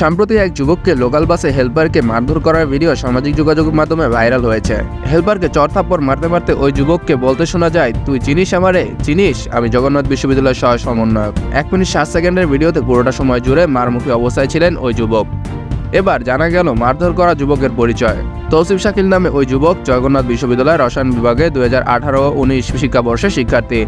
সম্প্রতি এক যুবককে লোকাল বাসে হেল্পারকে মারধর করার ভিডিও সামাজিক যোগাযোগ মাধ্যমে ভাইরাল হয়েছে। হেল্পারকে চর থাপ্পড় মারতে মারতে ওই যুবককে বলতে শোনা যায়, তুই চিনিস আমারে? চিনিস? আমি জগন্নাথ বিশ্ববিদ্যালয়ের সহ সমন্বয়ক এক মিনিট সাত সেকেন্ডের ভিডিওতে পুরোটা সময় জুড়ে মারমুখী অবস্থায় ছিলেন ওই যুবক। এবার জানা গেল মারধর করা যুবকের পরিচয়। তৌসিফ শাকিল নামে ওই যুবক জগন্নাথ বিশ্ববিদ্যালয়ের রসায়ন বিভাগে দুই হাজার আঠারো উনিশ শিক্ষাবর্ষের শিক্ষার্থী।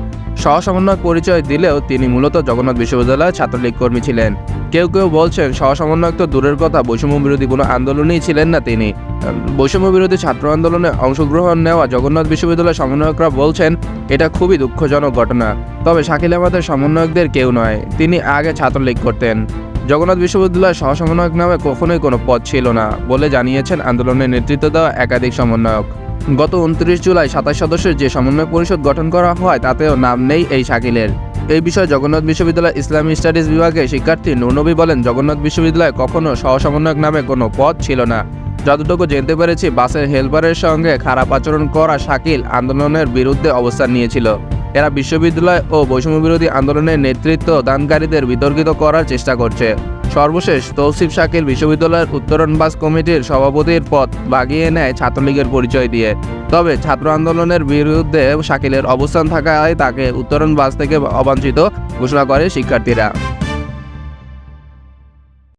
সহ সমন্বয়ক পরিচয় দিলেও তিনি মূলত জগন্নাথ বিশ্ববিদ্যালয়ের ছাত্রলীগ কর্মী ছিলেন। কেউ কেউ বলছেন সহ সমন্বয়ক তো দূরের কথা বৈষম্য বিরোধী কোনো আন্দোলনেই ছিলেন না তিনি। বৈষম্য বিরোধী ছাত্র আন্দোলনে অংশগ্রহণ নেওয়া জগন্নাথ বিশ্ববিদ্যালয়ের সমন্বয়করা বলছেন, এটা খুবই দুঃখজনক ঘটনা। তবে শাকিল আমাদের সমন্বয়কদের কেউ নয়, তিনি আগে ছাত্রলীগ করতেন। জগন্নাথ বিশ্ববিদ্যালয়ের সহ সমন্বয়ক নামে কখনোই কোনো পদ ছিল না বলে জানিয়েছেন আন্দোলনের নেতৃত্ব দেওয়া একাধিক সমন্বয়ক। গত উনত্রিশ জুলাই সাতাশ সদস্যের যে সমন্বয় পরিষদ গঠন করা হয় তাতেও নাম নেই এই শাকিলের। এই বিষয়ে জগন্নাথ বিশ্ববিদ্যালয় ইসলামী স্টাডিজ বিভাগের শিক্ষার্থী নুরনবী বলেন, জগন্নাথ বিশ্ববিদ্যালয়ে কখনো সহ সমন্বয়ক নামে কোনো পদ ছিল না। যতটুকু জানতে পেরেছি, বাসের হেলপারের সঙ্গে খারাপ আচরণ করা শাকিল আন্দোলনের বিরুদ্ধে অবস্থান নিয়েছিল। এরা বিশ্ববিদ্যালয় ও বৈষম্যবিরোধী আন্দোলনের নেতৃত্ব দানকারীদের বিতর্কিত করার চেষ্টা করছে। সর্বশেষ তৌসিফ শাকিল বিশ্ববিদ্যালয়ের উত্তরণ বাস কমিটির সভাপতির পদ বাগিয়ে নেয় ছাত্রলীগের পরিচয় দিয়ে। তবে ছাত্র আন্দোলনের বিরুদ্ধে শাকিলের অবস্থান থাকায় তাকে উত্তরণ বাস থেকে অবাঞ্ছিত ঘোষণা করে শিক্ষার্থীরা।